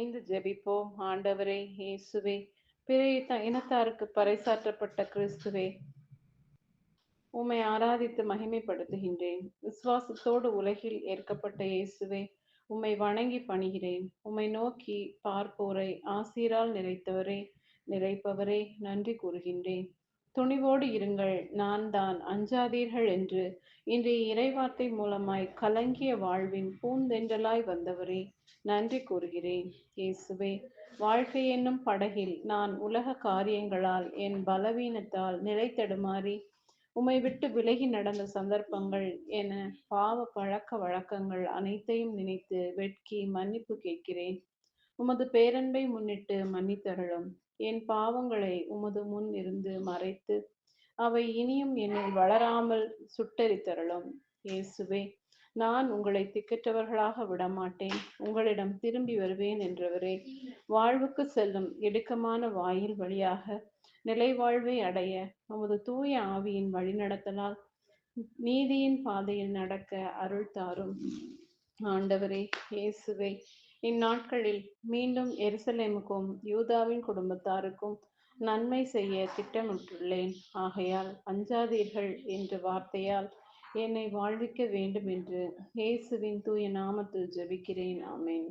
இணைந்து ஜெபிப்போம். ஆண்டவரே இயேசுவே பிற இனத்தாருக்கு பறைசாற்றப்பட்ட கிறிஸ்துவே உம்மை ஆராதித்து மகிமைப்படுத்துகின்றேன். விசுவாசத்தோடு உலகில் ஏற்கப்பட்ட இயேசுவே உம்மை வணங்கி பணிகிறேன். உம்மை நோக்கி பார்ப்போரை ஆசீரால் நிறைத்தவரே நிறைப்பவரே நன்றி கூறுகின்றேன். துணிவோடு இருங்கள் நான் தான் அஞ்சாதீர்கள் என்று. இன்றைய இறைவார்த்தை மூலமாய் கலங்கிய வாழ்வின் பூந்தென்றலாய் வந்தவரே நன்றி கூறுகிறேன். இயேசுவே வாழ்க்கை என்னும் படகில் நான் உலக காரியங்களால் என் பலவீனத்தால் நிலை தடுமாறி விட்டு விலகி நடந்த சந்தர்ப்பங்கள் என பாவ பழக்க வழக்கங்கள் அனைத்தையும் நினைத்து வெட்கி மன்னிப்பு கேட்கிறேன். உமது பேரன்பை முன்னிட்டு மன்னித்தருளும். என் பாவங்களை உமது முன் இருந்து மறைத்து அவை இனியும் என்னில் வளராமல் சுட்டரித்தருளும். இயேசுவே நான் உங்களை திக்கற்றவர்களாக விடமாட்டேன். உங்களிடம் திரும்பி வருவேன் என்றவரே. வாழ்வுக்கு செல்லும் இடுக்கமான வாயில் வழியாக நிலை வாழ்வை அடைய உமது தூய ஆவியின் வழிநடத்தலால் நீதியின் பாதையில் நடக்க அருள் தாரும். ஆண்டவரே இயேசுவே இந்நாட்களில் மீண்டும் எருசலேமுக்கும் யூதாவின் குடும்பத்தாருக்கும் நன்மை செய்ய திட்டமிட்டுள்ளேன். ஆகையால் அஞ்சாதீர்கள் என்ற வார்த்தையால் என்னை வாழ்விக்க வேண்டும் என்று இயேசுவின் தூய நாமத்தில் ஜெபிக்கிறேன். ஆமேன்.